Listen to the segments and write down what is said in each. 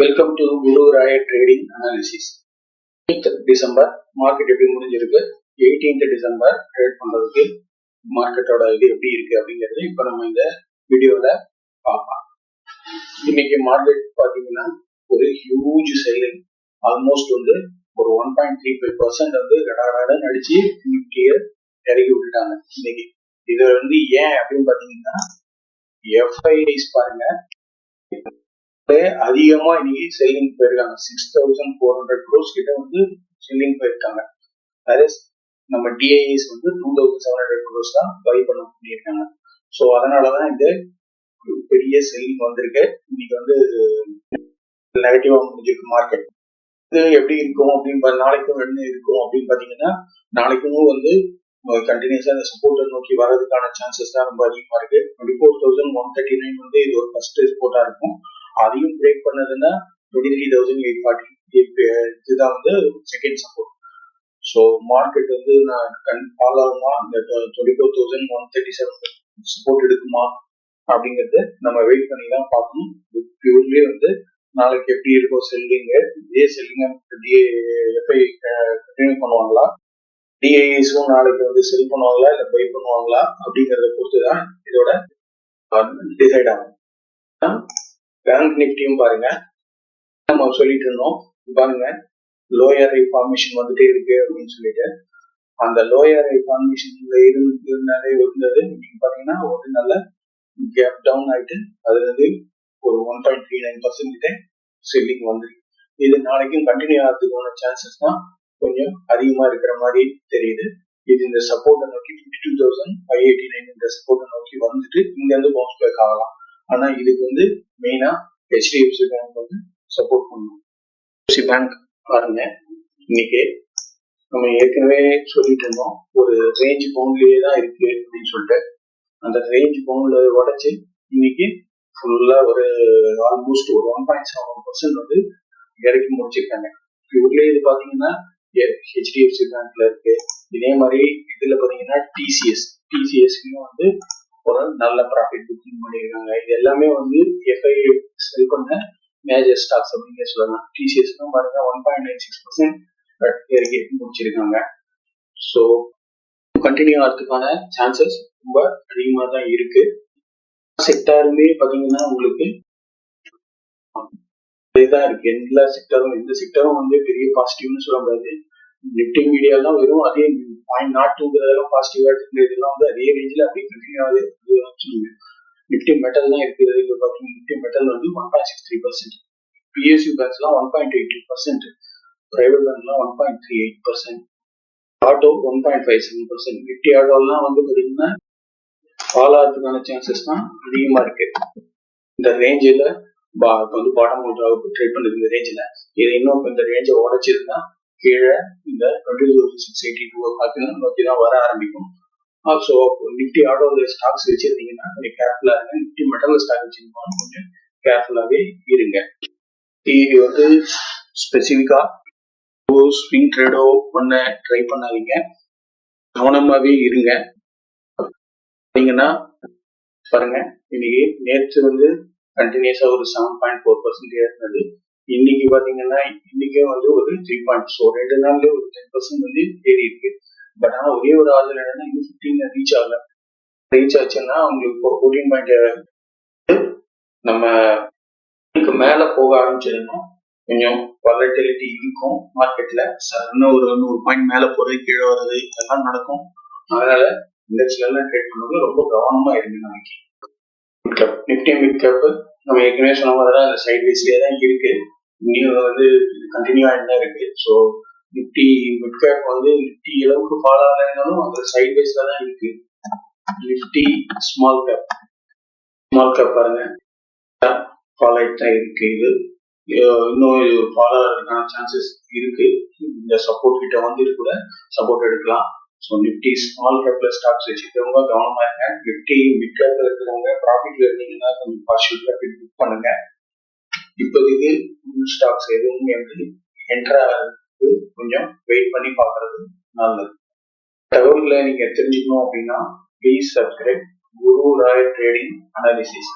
Welcome to Guru Raya trading analysis December market எப்படி முடிஞ்சிருக்கு? Eighteenth December trade பண்றதுக்கு மார்க்கெட்டோட இது எப்படி இருக்கு அப்படிங்கிறது இப்போ நம்ம இந்த வீடியோல பார்க்கலாம். இன்னைக்கு மார்க்கெட் பாத்தீங்கன்னா ஒரு ஹியூஜ் செல்லிங் ஆல்மோஸ்ட் வந்து ஒரு one point three five percent வந்து கடகடன்னு அடிச்சு நிஃப்டியை இறக்கி விட்டுட்டாங்க இன்னைக்கு. இது வந்து ஏன் அப்படின்னு பாத்தீங்கன்னா எஃப்ஐடிஸ் பாருங்க. அதிகமா இன்னைக்கு செல்லிங் போயிருக்காங்க. Six thousand four hundred crores கிட்ட வந்து செல்லிங் போயிருக்காங்க. அதே நம்ம டிஐஎஸ் வந்து two thousand seven hundred crores தான் பை பண்ண பண்ணியிருக்காங்க. ஸோ அதனாலதான் இந்த பெரிய செல்லிங் வந்திருக்கு. இன்னைக்கு வந்து நெகட்டிவா முடிஞ்சிருக்கு மார்க்கெட் இது எப்படி இருக்கும் அப்படின்னு நாளைக்கும் என்ன இருக்கும் அப்படின்னு பாத்தீங்கன்னா நாளைக்கும் வந்து கண்டினியூஸா இந்த சப்போர்ட்டை நோக்கி வர்றதுக்கான சான்சஸ் தான் ரொம்ப அதிகமா இருக்கு. Twenty four thousand one thirty nine வந்து இது ஒரு ஃபர்ஸ்ட் சப்போர்ட்டா இருக்கும். அதையும் break பண்ணதுன்னா twenty three thousand eight forty இதுதான் வந்து செகண்ட் சப்போர்ட் ஸோ மார்க்கெட் வந்து நான் கண் ஃபால் ஆகுமா இந்த twenty four thousand one thirty seven support எடுக்குமா? அப்படிங்கறத நம்ம வெயிட் பண்ணி தான் பார்க்கணும் பியூர்லி வந்து நாளைக்கு எப்படி இருக்கும் செல்லிங்க இதே செல்லிங்க டிஏ எஃப்ஐ கண்டினியூ பண்ணுவாங்களா? டிஐஸும் நாளைக்கு வந்து செல் பண்ணுவாங்களா? இல்லை பை பண்ணுவாங்களா? அப்படிங்கறத பொறுத்து தான் இதோட டிசைட் ஆகும். பேங்க் நிப்டியும் பாருங்க. நம்ம சொல்லிட்டு இருந்தோம். பாருங்க. லோயர் ஐ வந்துட்டே இருக்கு அப்படின்னு சொல்லிட்டு. அந்த லோயர் ஐ ஃபார்மேஷன்ல இருந்தது நீங்க பாத்தீங்கன்னா ஒரு நல்ல கேப் டவுன் ஆயிட்டு அதுல இருந்து ஒரு one point three nine percent கிட்ட செல்லிங் வந்துருக்கு. இது நாளைக்கும் கண்டினியூ ஆகிறதுக்கான சான்சஸ் தான் கொஞ்சம் அதிகமா இருக்கிற மாதிரி தெரியுது. இது இந்த சப்போர்ட்டை நோக்கி fifty two thousand five eighty nine இந்த சப்போர்ட்டை நோக்கி வந்துட்டு இங்க இருந்து பவுன்ஸ் பேக் ஆகலாம். ஆனா இதுக்கு வந்து மெயினா ஹெச்டிஎஃப்சி பேங்க் வந்து சப்போர்ட் பண்ணணும் ஹெச்டிஎஃப்சி பேங்க் பாருங்க இன்னைக்கு நம்ம ஏற்கனவே சொல்லிட்டு இருந்தோம். ஒரு ரேஞ்ச் பவுண்ட்லயே தான் இருக்கு அப்படின்னு சொல்லிட்டு அந்த ரேஞ்ச் பவுண்ட்ல உடைச்சு இன்னைக்கு ஃபுல்லா ஒரு ஆல்மோஸ்ட் ஒரு ஒன் பாயிண்ட் செவன் பர்சன்ட் வந்து இறக்கி முடிச்சிருக்காங்க. இவர்களே இது பாத்தீங்கன்னா ஹெச்டிஎஃப்சி பேங்க்ல இருக்கு. இதே மாதிரி இதுல பாத்தீங்கன்னா டிசிஎஸ் டிசிஎஸ்லயும் வந்து ஒரு நல்ல ப்ராஃபிட் புக்கிங் பண்ணியிருக்காங்க இது எல்லாமே வந்து எஃப்ஐ செல் பண்ண மேஜர் ஸ்டாக்ஸ் அப்படிங்க சொல்லலாம். டிசிஎஸ் பாருங்க one point nine six percent இறக்கி முடிச்சிருக்காங்க. ஸோ கண்டினியூ ஆகிறதுக்கான சான்சஸ் ரொம்ப அதிகமாக தான் இருக்கு. செக்டாருமே பாத்தீங்கன்னா உங்களுக்கு இதுதான் இருக்கு. எல்லா செக்டரும் எந்த செக்டரும் வந்து பெரிய பாசிட்டிவ்னு சொல்ல முடியாது. நிப்டி மீடியாலாம் வெறும் அதே பாயிண்ட் நாட் டூங்கிறதெல்லாம் பாசிட்டிவா எடுத்துக்கிற இதெல்லாம் வந்து அதே ரேஞ்சில் அப்படியே கண்டினியூ ஆகுது நிப்டி மெட்டல் தான் இருக்குது. இப்போ பார்த்தீங்கன்னா நிப்டி மெட்டல் வந்து one point six three percent PSU பேங்க்ஸ்லாம் one point eight two percent private பேங்க்லாம் one point three eight percent auto one point five seven percent Nifty ஆட்டோலாம் வந்து பார்த்தீங்கன்னா ஃபால் ஆகிறதுக்கான சான்சஸ் தான் அதிகமாக இருக்கு. இந்த ரேஞ்சில் வந்து பாட்டம் அவுட் ட்ரேட் பண்ணுறது இந்த ரேஞ்சில் இது இன்னும் இந்த ரேஞ்சை உடச்சிருந்தா கீழே இந்த டுவெண்ட்டி சிக்ஸ் எயிட்டி டூ பார்த்தீங்கன்னா நோக்கி தான் வர ஆரம்பிக்கும். ஸோ நிஃப்டி ஆட்டோவில் ஸ்டாக்ஸ் வச்சிருந்தீங்கன்னா கொஞ்சம் கேர்ஃபுல்லாக இருங்க. நிஃப்டி மெட்டல் ஸ்டாக் வச்சிருந்தோம் கொஞ்சம் கேர்ஃபுல்லாகவே இருங்க. டிவி வந்து ஸ்பெசிஃபிக்காக ஸ்விங் ட்ரேடோ பண்ண ட்ரை பண்ணாதீங்க. கவனமாகவே இருங்க. பார்த்தீங்கன்னா பாருங்க. இன்னைக்கு நேற்று வந்து கண்டினியூஸா ஒரு செவன் பாயிண்ட் ஃபோர் பர்சன்ட் இருந்தது இன்னைக்கு பாத்தீங்கன்னா இன்னைக்கே வந்து ஒரு த்ரீ பாயிண்ட் ஸோ ரெண்டு நாள்லயே ஒரு டென் பர்சன்ட் வந்து ஏறி இருக்கு. பட் ஆனா ஒரே ஒரு ஆள் என்னன்னா இன்னும் ஃபிஃப்டீன் ரீச் ஆகல. ரீச் ஆச்சுன்னா அவங்களுக்கு ஃபோர்டீன் பாயிண்ட் நம்ம மேல போக ஆரம்பிச்சதுன்னா கொஞ்சம் வாலட்டிலிட்டி இருக்கும் மார்க்கெட்ல சரண ஒரு நூறு பாயிண்ட் மேல போறது கீழே வர்றது இதெல்லாம் நடக்கும். அதனால இண்டெக்ஸ்ல எல்லாம் ட்ரேட் பண்ணுறது ரொம்ப கவனமா இருக்கு நாளைக்கு mid cap Nifty mid cap நம்ம ஏற்கனவே சொன்ன மாதிரி தான் அந்த சைட் வைஸ்லயே தான் இருக்கு. இன்னும் வந்து கண்டினியூ ஆகிட்டு தான் இருக்கு. ஸோ நிப்டி மிட் கேப் வந்து நிப்டி அளவுக்கு ஃபாலோ ஆகலைனாலும் அந்த சைட் வைஸ்ல தான் இருக்கு. Nifty small cap small cap பாருங்க. ஃபாலோ ஆகிட்டு தான் இருக்கு இது. இன்னும் இது ஃபாலோ ஆகிறதுக்கான சான்சஸ் இருக்கு. இந்த சப்போர்ட் கிட்ட வந்துட்டு கூட சப்போர்ட் எடுக்கலாம். ஸோ நிப்டி ஸ்மால் கேப்ல ஸ்டாக்ஸ் வச்சுக்கிறவங்க கவனமா இருங்க. நிப்டி மிட் கேப்ல இருக்கிறவங்க ப்ராஃபிட்ல இருந்தீங்கன்னா கொஞ்சம் பார்ஷியல் ப்ராஃபிட் புக் பண்ணுங்க. இப்போதைக்கு ஸ்டாக்ஸ் எதுவும் வந்து என்ட்ரா கொஞ்சம் வெயிட் பண்ணி பார்க்கறது நல்லது. தகவல்களை நீங்க தெரிஞ்சுக்கணும் அப்படின்னா please subscribe Guru Rai trading analysis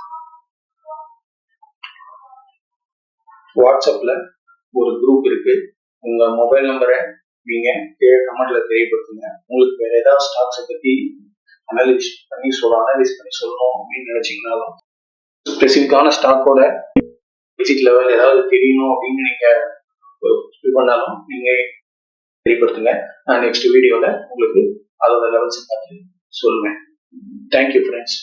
வாட்ஸ்அப்ல ஒரு குரூப் இருக்கு. உங்க மொபைல் நம்பரை நீங்க கீழே கமெண்ட்ல தெரியப்படுத்துங்க. உங்களுக்கு வேற ஏதாவது ஸ்டாக்ஸை பத்தி அனலைஸ் பண்ணி சொல்ல அனலைஸ் பண்ணி சொல்லணும் அப்படின்னு நினைச்சீங்கனாலும் ஸ்பெசிஃபிக்கான ஸ்டாக்கோட பேசிக் லெவல் ஏதாவது தெரியணும் அப்படின்னு நீங்க இது பண்ணாலும் நீங்க தெரியப்படுத்துங்க. நான் நெக்ஸ்ட் வீடியோல உங்களுக்கு அதோட லெவல்ஸ் பார்த்து சொல்லுவேன். Thank you friends